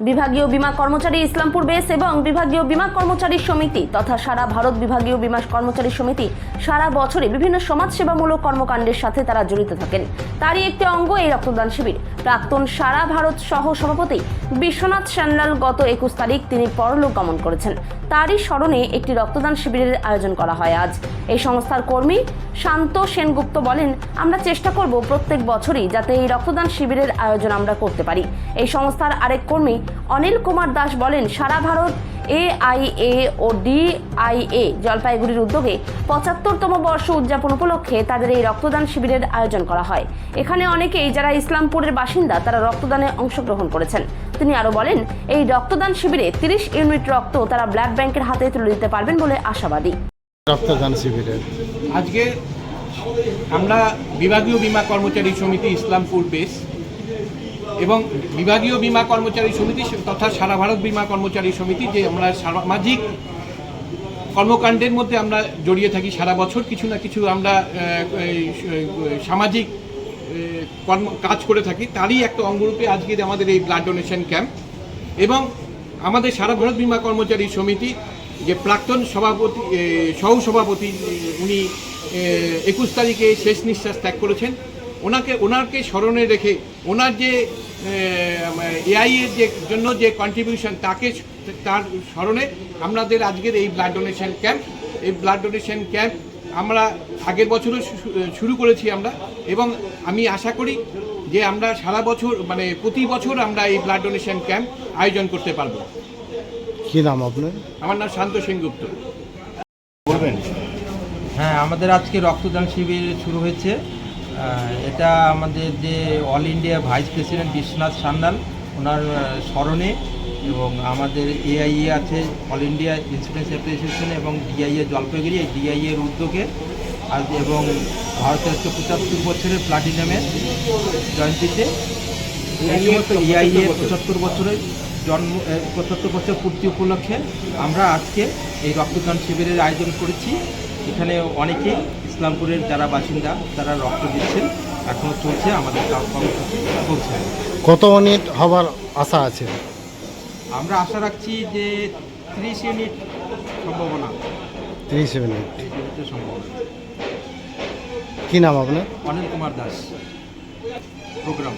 বিভাগীয় বীমা কর্মচারী ইসলামপুর বেস এবং বিভাগীয় বীমা কর্মচারী সমিতি তথা সারা ভারত বিভাগীয় বীমা কর্মচারী সমিতি সারা বছরে বিভিন্ন সমাজসেবামূলক কর্মকাণ্ডের সাথে তারা জড়িত থাকেন। তারই একটি অঙ্গ এই রক্তদান শিবির। প্রাক্তন সারা ভারত সহ সভাপতি বিশ্বনাথ সান্যাল গত একুশ তারিখ তিনি পরলোক গমন করেছেন। তারই স্মরণে একটি রক্তদান শিবিরের আয়োজন করা হয় আজ। এই সংস্থার কর্মী শান্ত সেনগুপ্ত বলেন, আমরা চেষ্টা করব প্রত্যেক বছরই যাতে এই রক্তদান শিবিরের আয়োজন আমরা করতে পারি। এই সংস্থার আরেক কর্মী অনিল কুমার দাস বলেন সারা ভারত এআইএ ও ডিআইএ জলপাইগুড়ির উদ্যোগে পঁচাত্তরতম বর্ষ উদযাপন উপলক্ষে তাদের এই রক্তদান শিবিরের আয়োজন করা হয়। এখানে অনেকেই যারা ইসলামপুরের বাসিন্দা তারা রক্তদানে অংশগ্রহণ করেছেন। তিনি আরও বলেন এই রক্তদান শিবিরে তিরিশ ইউনিট রক্ত তারা ব্লাড ব্যাংকের হাতে তুলে দিতে পারবেন বলে আশাবাদী। রক্তদান শিবিরের। আজকে আমরা বিভাগীয় বীমা কর্মচারী সমিতি ইসলামপুর বেস এবং বিভাগীয় বীমা কর্মচারী সমিতি তথা সারা ভারত বীমা কর্মচারী সমিতি যে আমরা সামাজিক কর্মকাণ্ডের মধ্যে আমরা জড়িয়ে থাকি সারা বছর কিছু না কিছু আমরা সামাজিক কর্ম কাজ করে থাকি তারই একটা অঙ্গরূপে আজকের আমাদের এই ব্লাড ডোনেশন ক্যাম্প এবং আমাদের সারা ভারত বীমা কর্মচারী সমিতি যে প্রাক্তন সভাপতি এ, সহ সভাপতি উনি একুশ তারিখে শেষ নিঃশ্বাস ত্যাগ করেছেন। ওনাকে ওনাকে স্মরণে রেখে ওনার যে এআই এর যে জন্য যে কন্ট্রিবিউশন তাকে তার স্মরণে আমাদের আজকের এই ব্লাড ডোনেশন ক্যাম্প এই ব্লাড ডোনেশন ক্যাম্প আমরা আগের বছরও শু- শুরু করেছি আমরা এবং আমি আশা করি যে আমরা সারা বছর মানে প্রতি বছর আমরা এই ব্লাড ডোনেশন ক্যাম্প আয়োজন করতে পারব। কি নাম আপনার? আমার নাম শান্ত সেনগুপ্ত। বলবেন? হ্যাঁ আমাদের আজকে রক্তদান শিবির শুরু হয়েছে। এটা আমাদের যে all India vice president Biswanath Sanyal ওনার স্মরণে এবং আমাদের এআইএ আছে অল ইন্ডিয়া ইন্স্যুরেন্স অ্যাসোসিয়েশন এবং ডিআইএ জলপাইগুড়ি, এই ডিআইএ এর উদ্যোগে আজ এবং ভারতের একশো পঁচাত্তর বছরের প্লাটিনামের জয়ন্তীতে এআইএ পঁচাত্তর বছরের জন্ম পঁচাত্তর বছর পূর্তি উপলক্ষে আমরা আজকে এই রক্তদান শিবিরের আয়োজন করেছি। এখানে অনেকে ইসলামপুরের যারা বাসিন্দা তারা রক্ত দিচ্ছেন। এখনও চলছে আমাদের কর্মসূচি চলছে। কত মিনিট হবার আশা আছে? আমরা আশা রাখছি যে ত্রিশ ইউনিট সম্ভাবনা। তিরিশ ইউনিটের সম্ভাবনা। কি নাম আপনার? অনিল কুমার দাস। প্রোগ্রাম।